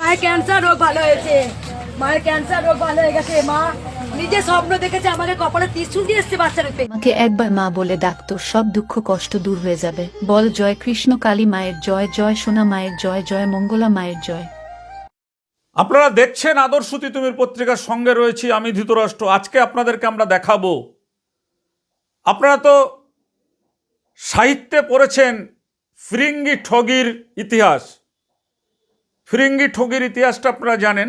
মায়ের ক্যান্সার রোগ ভালো হয়েছে। মায়ের ক্যান্সার রোগ ভালো হয়ে গেছে। মা নিজে স্বপ্ন দেখেছে আমাকে কপালে ত্রিশুল দিয়ে এসছে বাচ্চার আমাকে একবার মা বলে ডাকতো সব দুঃখ কষ্ট দূর হয়ে যাবে। বল জয় কৃষ্ণ কালী মায়ের জয় জয় সোনা মায়ের জয় জয় মঙ্গলা মায়ের জয়। আপনারা দেখছেন আদর্শ তিতুমির পত্রিকার সঙ্গে রয়েছি আমি ধৃতরাষ্ট্র। আজকে আপনাদেরকে আমরা দেখাবো। আপনারা তো সাহিত্যে পড়েছেন ফিরিঙ্গি ঠগির ইতিহাস। ফিরিঙ্গি ঠগির ইতিহাসটা আপনারা জানেন।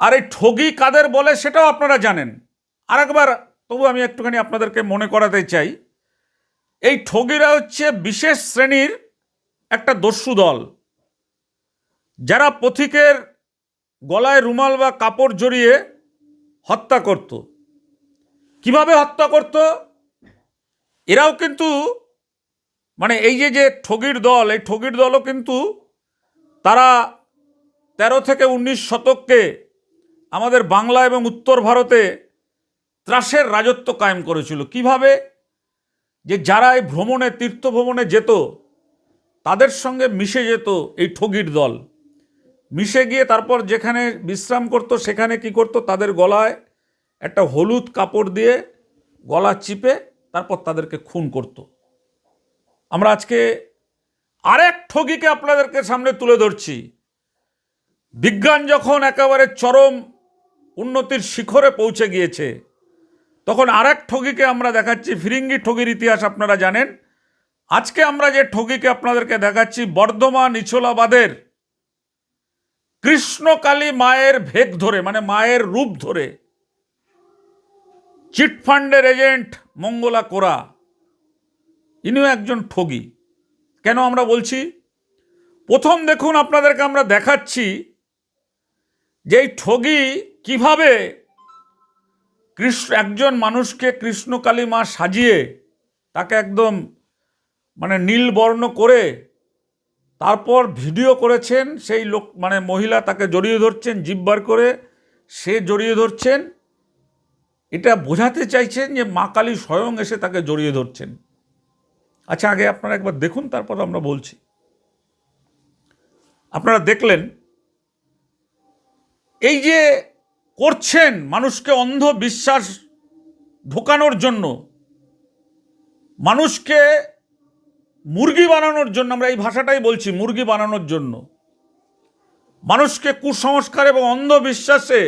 আর এই ঠগি কাদের বলে সেটাও আপনারা জানেন। আরেকবার তবু আমি একটুখানি আপনাদেরকে মনে করাতে চাই, এই ঠগিরা হচ্ছে বিশেষ শ্রেণির একটা দস্যু দল। যারা পথিকের গলায় রুমাল বা কাপড় জড়িয়ে হত্যা করত। কীভাবে হত্যা করত? এরাও কিন্তু মানে এই যে যে ঠগির দল, এই ঠগির দলও কিন্তু তারা তেরো থেকে উনিশ শতককে আমাদের বাংলা এবং উত্তর ভারতে ত্রাসের রাজত্ব কায়েম করেছিল। কীভাবে? যে যারা এই ভ্রমণে তীর্থ ভ্রমণে যেত, তাদের সঙ্গে মিশে যেত এই ঠগির দল। মিশে গিয়ে তারপর যেখানে বিশ্রাম করত, সেখানে কি করত? তাদের গলায় একটা হলুদ কাপড় দিয়ে গলা চিপে তারপর তাদেরকে খুন করত। আমরা আজকে আরেক ঠগিকে আপনাদেরকে সামনে তুলে ধরছি। বিজ্ঞান যখন একেবারে চরম উন্নতির শিখরে পৌঁছে গিয়েছে, তখন আরেক ঠগিকে আমরা দেখাচ্ছি। ফিরিঙ্গি ঠগির ইতিহাস আপনারা জানেন। আজকে আমরা যে ঠগিকে আপনাদেরকে দেখাচ্ছি, বর্ধমান ইছলাবাদের কৃষ্ণকালী মায়ের ভেগ ধরে মানে মায়ের রূপ ধরে, চিটফান্ডের এজেন্ট মঙ্গলা কোরা, ইনিও একজন ঠগি। কেন আমরা বলছি? প্রথম দেখুন আপনাদেরকে আমরা দেখাচ্ছি যে এই ঠগি কীভাবে কৃষ্ণ, একজন মানুষকে কৃষ্ণকালী মা সাজিয়ে তাকে একদম মানে নীল বর্ণ করে তারপর ভিডিও করেছেন, সেই লোক মানে মহিলা তাকে জড়িয়ে ধরছেন জিব্বার করে সে জড়িয়ে ধরছেন। এটা বোঝাতে চাইছেন যে মা কালী স্বয়ং এসে তাকে জড়িয়ে ধরছেন। আচ্ছা আগে আপনারা একবার দেখুন, তারপর আমরা বলছি। আপনারা দেখলেন, এই যে করছেন মানুষকে অন্ধ বিশ্বাস ঢোকানোর জন্য, মানুষকে মুরগি বানানোর জন্য, আমরা এই ভাষাটাই বলছি, মুরগি বানানোর জন্য, মানুষকে কুসংস্কার এবং অন্ধবিশ্বাসে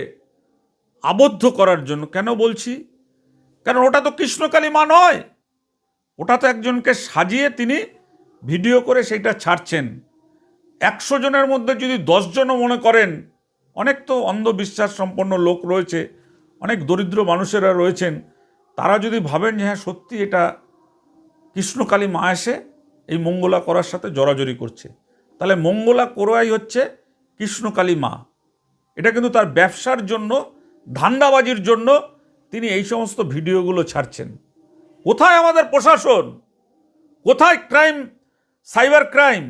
আবদ্ধ করার জন্য, কেন বলছি? কারণ ওটা তো কৃষ্ণকালী মা নয়। ওটা তো একজনকে সাজিয়ে তিনি ভিডিও করে সেইটা ছাড়ছেন। একশো জনের মধ্যে যদি দশজনও মনে করেন, অনেক তো অন্ধবিশ্বাস সম্পন্ন লোক রয়েছে, অনেক দরিদ্র মানুষেরা রয়েছেন, তারা যদি ভাবেন যে হ্যাঁ সত্যি এটা কৃষ্ণকালী মা এসে এই মঙ্গলা করার সাথে জড়াজড়ি করছে, তাহলে মঙ্গলা কোরাই হচ্ছে কৃষ্ণকালী মা। এটা কিন্তু তার ব্যবসার জন্য, ধান্দাবাজির জন্য তিনি এই সমস্ত ভিডিওগুলো ছাড়ছেন। কোথায় আমাদের প্রশাসন? কোথায় ক্রাইম সাইবার ক্রাইম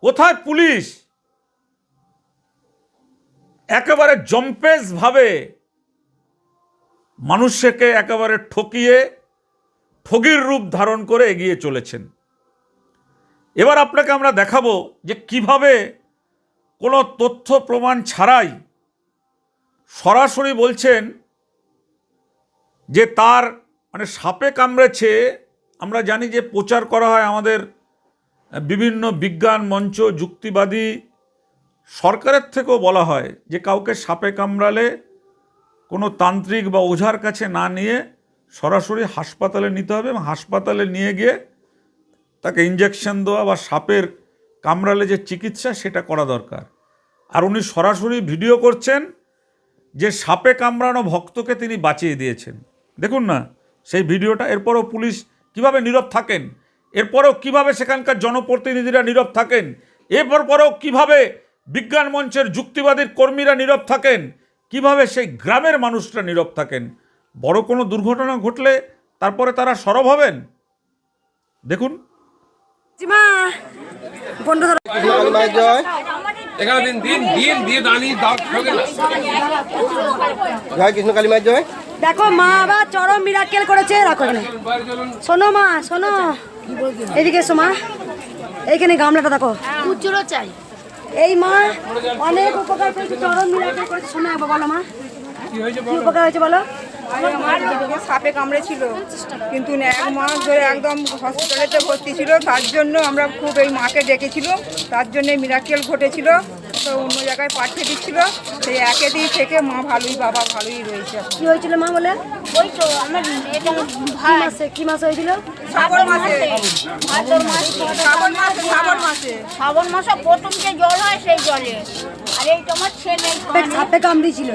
কোথায় পুলিশ? একেবারে জম্পেশভাবে মানুষকে একেবারে ঠকিয়ে ঠগির রূপ ধারণ করে এগিয়ে চলেছেন। এবার আপনাকে আমরা দেখাবো যে কীভাবে কোনো তথ্য প্রমাণ ছাড়াই সরাসরি বলছেন যে তার মানে সাপে কামড়েছে, আমরা জানি যে প্রচার করা হয় আমাদের বিভিন্ন বিজ্ঞান মঞ্চ, যুক্তিবাদী, সরকারের থেকেও বলা হয় যে কাউকে সাপে কামড়ালে কোনো তান্ত্রিক বা ওঝার কাছে না নিয়ে সরাসরি হাসপাতালে নিতে হবে এবং হাসপাতালে নিয়ে গিয়ে তাকে ইঞ্জেকশন দেওয়া বা সাপের কামড়ালে যে চিকিৎসা সেটা করা দরকার। আর উনি সরাসরি ভিডিও করছেন যে সাপে কামড়ানো ভক্তকে তিনি বাঁচিয়ে দিয়েছেন। দেখুন না সেই ভিডিওটা এরপরও পুলিশ কীভাবে নীরব থাকেন? এরপরেও কীভাবে সেখানকার জনপ্রতিনিধিরা নীরব থাকেন? এরপর পরেও কীভাবে বিজ্ঞান মঞ্চের যুক্তিবাদীর কর্মীরা নীরব থাকেন? কীভাবে সেই গ্রামের মানুষরা নীরব থাকেন? বড় কোনো দুর্ঘটনা ঘটলে তারপরে তারা সরব হবেন? দেখুন। জয় কৃষ্ণকালী মায়ের জয়। দেখো মা আবার চরম মিরাক্কেল করেছে রাখো এখানে। শোনো মা শোনো। এদিকে এসো মা। এইখানে গামলাটা দেখো। খুচরো চাই। এই মা অনেক উপকার করেছে চরম মিরাকেল করেছে। শোনা একবার বলো মা। কি উপকার হয়েছে বলো? সাপে কামড়েছিল কিন্তু এক মাস ধরে একদম হসপিটালেতে ভর্তি ছিল। তার জন্য আমরা খুব এই মাকে ডেকেছিল। তার জন্য মিরাকেল ঘটেছিল। তো অন্য জায়গায় পাঠিয়ে দিচ্ছিল। সেই একে দিয়ে থেকে মা ভালোই বাবা ভালোই রয়েছে। কি হয়েছিল মা বলে? ওই তো আমার এটা ভাই। মাসে কি মাস হয়েছিল? শ্রাবণ মাসে। শ্রাবণ মাসে শ্রাবণ মাসে। শ্রাবণ মাসে প্রথম যে জল হয় সেই জলে। আর এই তোমার ছেলে সাপে- সাপে কামড়িয়েছিল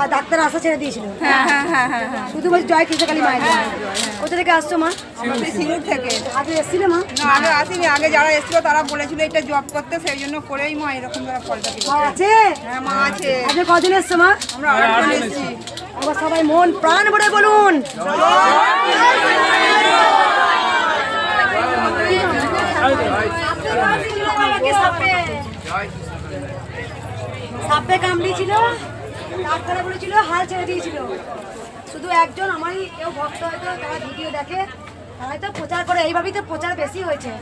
আর ডাক্তার আশা ছেড়ে দিয়েছিল। হ্যাঁ হ্যাঁ হ্যাঁ শুধু বলছি জয় কৃষ্ণকালী মায়ের। কোথা থেকে আসছো মা? আমরা সিঙ্গুর থেকে। আগে এসেছিলে মা? আগে আসিনি। আগে যারা এসেছিল তারা বলেছিল এটা জব করতে সেই জন্য করেই মা এরকম ধরে ফলটা মা আছে? হ্যাঁ মা আছে। আজকে কদিন এসছো মা? আমরা এসেছি। সবাই মন প্রাণ ভরে বলুন। সাপে কামড়িয়েছিল ডাক্তারা বলেছিল, হাল ছেড়ে দিয়েছিল। শুধু একজন আমারই, কেউ ভক্ত হয়তো তারা ভিডিও দেখে তারাই তো প্রচার করে, এইভাবেই তো প্রচার বেশি হয়েছে।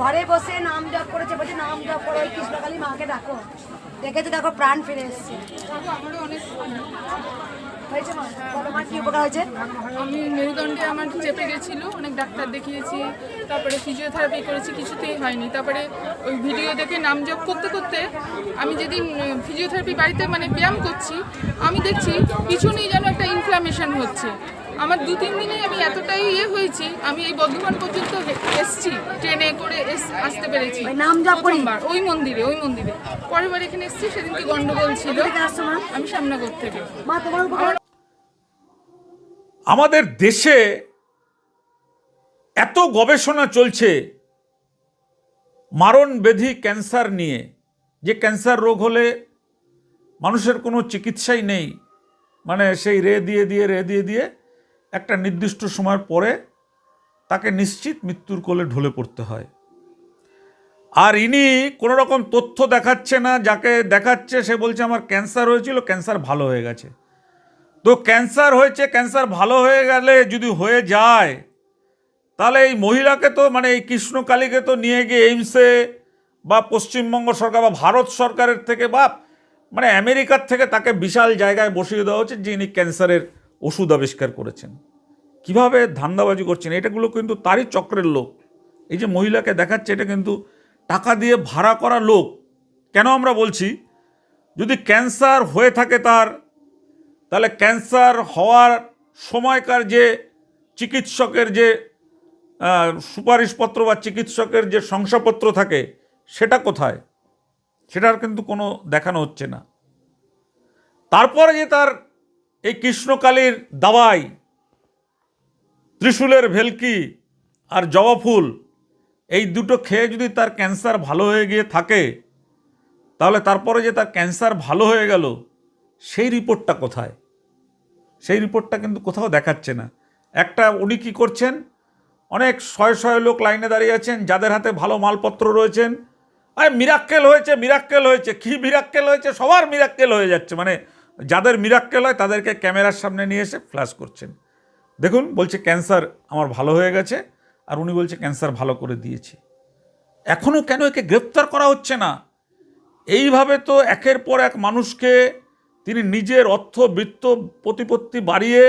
ঘরে বসে নাম জপ করেছে, বলছে, নাম জপ করে কৃষ্ণকালী মাকে ডাকো। দেখেছে দেখো প্রাণ ফিরে এসছে। আমি মেরুদণ্ডে আমার চেপে গেছিল অনেক ডাক্তার দেখিয়েছি তারপরে ফিজিওথেরাপি করেছি কিছুতেই হয়নি। তারপরে ওই ভিডিও দেখে নাম জপ করতে করতে আমি যেদিন ফিজিওথেরাপি বাড়িতে মানে ব্যায়াম করছি আমি দেখছি পিছনেই যেন একটা ইনফ্লামেশন হচ্ছে। আমার দু তিন দিনে আমি এতটাই ইয়ে হয়েছি আমি এই বর্ধমান পর্যন্ত এসছি ট্রেনে করে এস- আসতে পেরেছি। প্রথমবার ওই মন্দিরে ওই মন্দিরে। পরের বার এখানে এসছি সেদিনকে গন্ডগোল ছিল। আমি সামনাগর থেকে। আমাদের দেশে এত গবেষণা চলছে মারণ ব্যাধি ক্যান্সার নিয়ে। যে ক্যান্সার রোগ হলে মানুষের কোনো চিকিৎসাই নেই। মানে সেই রে দিয়ে দিয়ে, রে দিয়ে দিয়ে একটা নির্দিষ্ট সময়ের পরে তাকে নিশ্চিত মৃত্যুর কোলে ঢলে পড়তে হয়। আর ইনি কোনো রকম তথ্য দেখাচ্ছে না, যাকে দেখাচ্ছে সে বলছে, আমার ক্যান্সার হয়েছিল, ক্যান্সার ভালো হয়ে গেছে। তো ক্যান্সার হয়েছে, ক্যান্সার ভালো হয়ে গেলে যদি হয়ে যায়, তাহলে এই মহিলাকে তো মানে এই কৃষ্ণকালীকে তো নিয়ে গিয়ে এইমসে বা পশ্চিমবঙ্গ সরকার বা ভারত সরকারের থেকে বা মানে আমেরিকার থেকে তাকে বিশাল জায়গায় বসিয়ে দেওয়া হচ্ছে, যিনি ক্যান্সারের ওষুধ আবিষ্কার করেছেন। কীভাবে ধান্দাবাজি করছেন? এটাগুলো কিন্তু তারই চক্রের লোক। এই যে মহিলাকে দেখাচ্ছে, এটা কিন্তু টাকা দিয়ে ভাড়া করা লোক। কেন আমরা বলছি? যদি ক্যান্সার হয়ে থাকে তার তাহলে ক্যান্সার হওয়ার সময়কার যে চিকিৎসকের যে সুপারিশপত্র বা চিকিৎসকের যে শংসাপত্র থাকে, সেটা কোথায়? সেটার কিন্তু কোনো দেখানো হচ্ছে না। তারপরে যে তার এই কৃষ্ণকালীর দাওয়াই ত্রিশূলের ভেলকি আর জবা ফুল, এই দুটো খেয়ে যদি তার ক্যান্সার ভালো হয়ে গিয়ে থাকে, তাহলে তারপরে যে তার ক্যান্সার ভালো হয়ে গেল সেই রিপোর্টটা কোথায়? সেই রিপোর্টটা কিন্তু কোথাও দেখাচ্ছে না। একটা উনি কী করছেন? অনেক শয়ে শয়ে লোক লাইনে দাঁড়িয়ে আছেন, যাদের হাতে ভালো মালপত্র রয়েছেন। আরে মিরাক্কেল হয়েছে মিরাক্কেল হয়েছে। কী মিরাক্কেল হয়েছে? সবার মিরাক্কেল হয়ে যাচ্ছে। মানে যাদের মিরাক্কেল হয়, তাদেরকে ক্যামেরার সামনে নিয়ে এসে ফ্ল্যাশ করছেন। দেখুন, বলছে ক্যান্সার আমার ভালো হয়ে গেছে, আর উনি বলছে ক্যান্সার ভালো করে দিয়েছে। এখনও কেন একে গ্রেপ্তার করা হচ্ছে না? এইভাবে তো একের পর এক মানুষকে তিনি নিজের অর্থ বৃত্ত প্রতিপত্তি বাড়িয়ে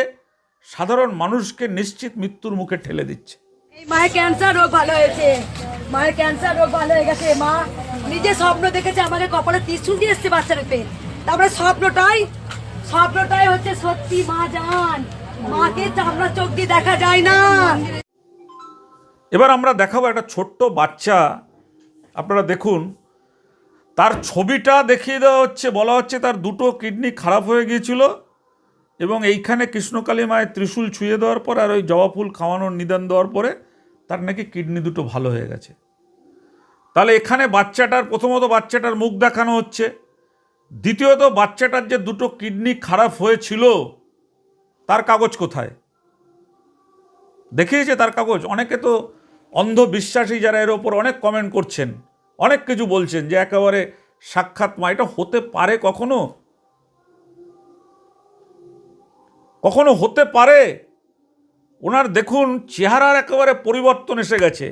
সাধারণ মানুষকে নিশ্চিত মৃত্যুর মুখে ঠেলে দিচ্ছে। এই মায়ের ক্যান্সার রোগ ভালো হয়েছে। মায়ের ক্যান্সার রোগ ভালো হয়ে গেছে। মা নিজে স্বপ্ন দেখেছে আমাকে কপালে ত্রিশুল দিয়ে এসছে বাচ্চারূপে তারপরে স্বপ্নটাই স্বপ্নটাই হচ্ছে সত্যি মা জান। মাকে চামড়া চোখ দিয়ে দেখা যায় না। এবার আমরা দেখাবো একটা ছোট্ট বাচ্চা। আপনারা দেখুন তার ছবিটা দেখিয়ে দেওয়া হচ্ছে, বলা হচ্ছে তার দুটো কিডনি খারাপ হয়ে গিয়েছিল এবং এইখানে কৃষ্ণকালী মায়ের ত্রিশূল ছুঁয়ে দেওয়ার পর আর ওই জবা ফুল খাওয়ানোর নিদান দেওয়ার পরে তার নাকি কিডনি দুটো ভালো হয়ে গেছে। তাহলে এখানে বাচ্চাটার, প্রথমত বাচ্চাটার মুখ দেখানো হচ্ছে, দ্বিতীয়ত বাচ্চাটার যে দুটো কিডনি খারাপ হয়েছিল, তার কাগজ কোথায়? দেখিয়েছে তার কাগজ। অনেকে তো অন্ধবিশ্বাসী যারা এর ওপর অনেক কমেন্ট করছেন। অনেক কিছু বলছেন যে একেবারে সাক্ষাৎ মা, এটা হতে পারে কখনো? কখনো হতে পারে? ওনার দেখুন, চেহারার একেবারে পরিবর্তন এসে গেছে।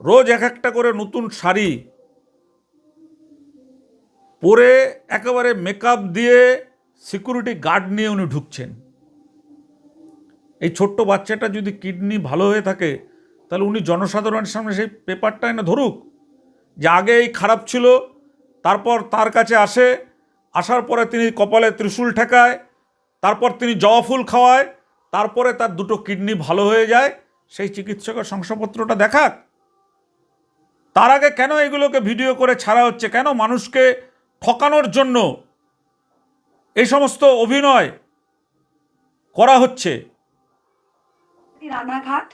রোজ এক একটা করে নতুন শাড়ি পরে একেবারে মেকআপ দিয়ে সিকিউরিটি গার্ড নিয়ে উনি ঢুকছেন। এই ছোট্ট বাচ্চাটা যদি কিডনি ভালো হয়ে থাকে, তাহলে উনি জনসাধারণের সামনে সেই পেপারটা এনে ধরুক। যে আগে এই খারাপ ছিল, তারপর তার কাছে আসে, আসার পরে তিনি কপালে ত্রিশূল ঠেকায়, তারপর তিনি জবা ফুল খাওয়ায়, তারপরে তার দুটো কিডনি ভালো হয়ে যায়, সেই চিকিৎসকের শংসাপত্রটা দেখাক। তার আগে কেন এগুলোকে ভিডিও করে ছাড়া হচ্ছে? কেন মানুষকে ঠকানোর জন্য এই সমস্ত অভিনয় করা হচ্ছে? রানাঘাট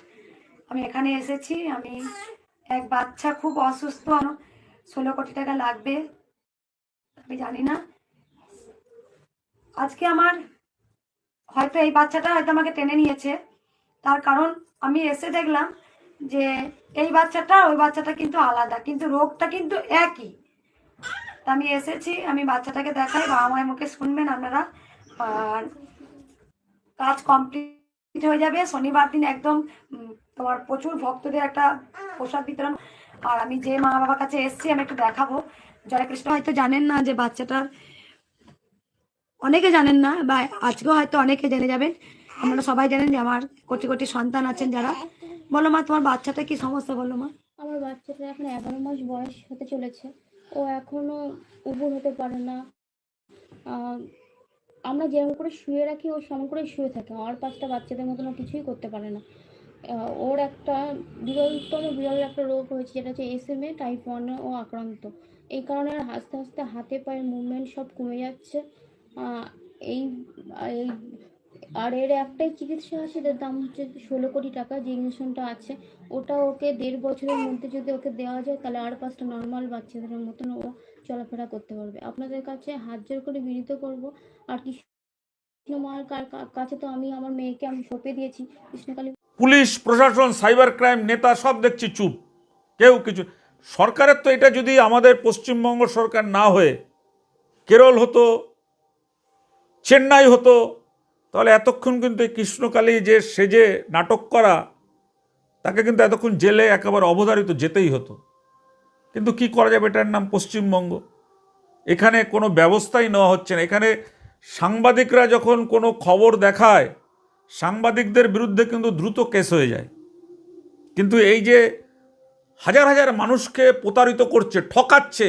আমি এখানে এসেছি, আমি এক বাচ্চা খুব অসুস্থ ষোলো কোটি টাকা লাগবে। আমি জানি না। আজকে আমার হয়তো এই বাচ্চাটা হয়তো আমাকে টেনে নিয়েছে। তার কারণ আমি এসে দেখলাম যে এই বাচ্চাটা ওই বাচ্চাটা কিন্তু আলাদা, কিন্তু রোগটা কিন্তু একই। তা আমি এসেছি, আমি বাচ্চাটাকে দেখাই বাবা মায়ের মুখে শুনবেন আপনারা। আর কাজ কমপ্লিট হয়ে যাবে। শনিবার দিন একদম তোমার প্রচুর ভক্তদের একটা প্রসাদ বিতরণ। আর আমি যে মা বাবার কাছে এসেছি, আমি একটু দেখাবো। জয়কৃষ্ণ হয়তো জানেন না যে বাচ্চাটার অনেকে জানেন না, বা আজকেও হয়তো অনেকে জেনে যাবেন। আপনারা সবাই জানেন যে আমার কোটি কোটি সন্তান আছেন যারা। বলো মা, তোমার বাচ্চাটা কি সমস্যা বলো মা? আমার বাচ্চাটা এখন এগারো মাস বয়স হতে চলেছে। ও এখনও উবুর হতে পারে না। আমরা যেরকম করে শুয়ে রাখি, ও সেমন করে শুয়ে থাকে। আর পাঁচটা বাচ্চাদের মতন কিছুই করতে পারে না। ওর একটা বিরলতম বিরল একটা রোগ হয়েছে, যেটা হচ্ছে এসএমএ টাইপ ওয়ানে ও আক্রান্ত। এই কারণে আস্তে আস্তে হাতে পায়ের মুভমেন্ট সব কমে যাচ্ছে। এই এই, আর এর একটাই চিকিৎসা আছে যার দাম হচ্ছে ষোলো কোটি টাকা, যে ইঞ্জেকশনটা আছে, ওটা ওকে দেড় বছরের মধ্যে যদি ওকে দেওয়া যায়, তাহলে আর পাঁচটা নর্মাল বাচ্চাদের মতন ও চলাফেরা করতে পারবে। আপনাদের কাছে হাত জোর করে বিনীত করব। আর কা- কাছে তো আমি, আমার মেয়েকে আমি সঁপে দিয়েছি। কৃষ্ণকালী পুলিশ, প্রশাসন, সাইবার ক্রাইম, নেতা সব দেখছি চুপ। কেউ কিছু, সরকারের তো এটা যদি আমাদের পশ্চিমবঙ্গ সরকার না হয়ে কেরল হতো, চেন্নাই হতো, তাহলে এতক্ষণ কিন্তু এই কৃষ্ণকালী যে সেজে নাটক করা, তাকে কিন্তু এতক্ষণ জেলে একেবারে অবধারিত যেতেই হতো। কিন্তু কি করা যাবে এটার নাম পশ্চিমবঙ্গ? এখানে কোনো ব্যবস্থাই নেওয়া হচ্ছে না। এখানে সাংবাদিকরা যখন কোনো খবর দেখায়, সাংবাদিকদের বিরুদ্ধে কিন্তু দ্রুত কেস হয়ে যায়। কিন্তু এই যে হাজার হাজার মানুষকে প্রতারিত করছে, ঠকাচ্ছে,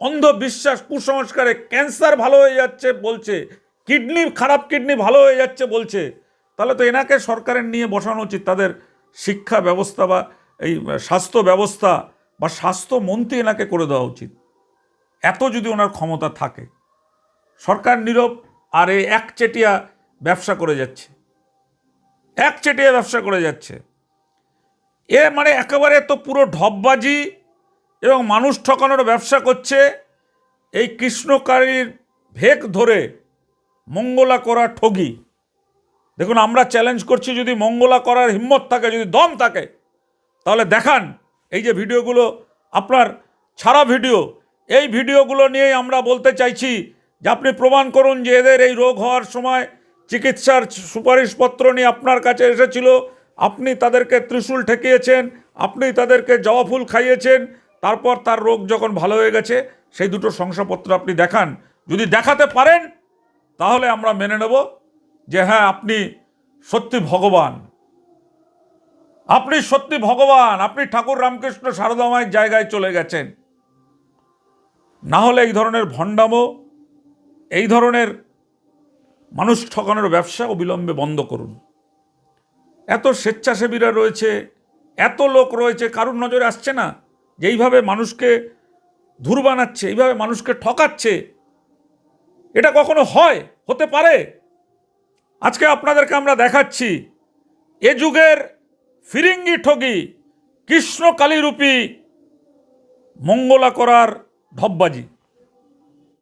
অন্ধবিশ্বাস, কুসংস্কারে ক্যান্সার ভালো হয়ে যাচ্ছে বলছে, কিডনি খারাপ কিডনি ভালো হয়ে যাচ্ছে বলছে, তাহলে তো এনাকে সরকারের নিয়ে বসানো উচিত। তাদের শিক্ষা ব্যবস্থা বা এই স্বাস্থ্য ব্যবস্থা বা স্বাস্থ্যমন্ত্রী এনাকে করে দেওয়া উচিত। এত যদি ওনার ক্ষমতা থাকে, সরকার নীরব আর এই একচেটিয়া ব্যবসা করে যাচ্ছে। একচেটিয়া ব্যবসা করে যাচ্ছে। এ মানে একেবারে তো পুরো ঢপবাজি এবং মানুষ ঠকানোর ব্যবসা করছে। এই কৃষ্ণকারীর ভেক ধরে মঙ্গলা করা ঠগি। দেখুন, আমরা চ্যালেঞ্জ করছি যদি মঙ্গলা করার হিম্মত থাকে, যদি দম থাকে, তাহলে দেখান এই যে ভিডিওগুলো, আপনার ছাড়া ভিডিও, এই ভিডিওগুলো নিয়েই আমরা বলতে চাইছি যে আপনি প্রমাণ করুন যে এদের এই রোগ হওয়ার সময় চিকিৎসার সুপারিশপত্র নিয়ে আপনার কাছে এসেছিল, আপনি তাদেরকে ত্রিশূল ঠেকিয়েছেন, আপনি তাদেরকে জবা ফুল খাইয়েছেন, তারপর তার রোগ যখন ভালো হয়ে গেছে, সেই দুটো শংসাপত্র আপনি দেখান। যদি দেখাতে পারেন, তাহলে আমরা মেনে নেব যে হ্যাঁ আপনি সত্যি ভগবান। আপনি সত্যি ভগবান, আপনি ঠাকুর রামকৃষ্ণ সারদামায়ের জায়গায় চলে গেছেন। না হলে এই ধরনের ভণ্ডামো, এই ধরনের মানুষ ঠকানোর ব্যবসা অবিলম্বে বন্ধ করুন। এত স্বেচ্ছাসেবীরা রয়েছে, এত লোক রয়েছে, কারুর নজরে আসছে না যে এইভাবে মানুষকে ধুর বানাচ্ছে, এইভাবে মানুষকে ঠকাচ্ছে। এটা কখনো হয়? হতে পারে? আজকে আপনাদেরকে আমরা দেখাচ্ছি, এ যুগের ফিরিঙ্গি ঠগি কৃষ্ণ কালীরূপী মঙ্গলা করার ঢপবাজি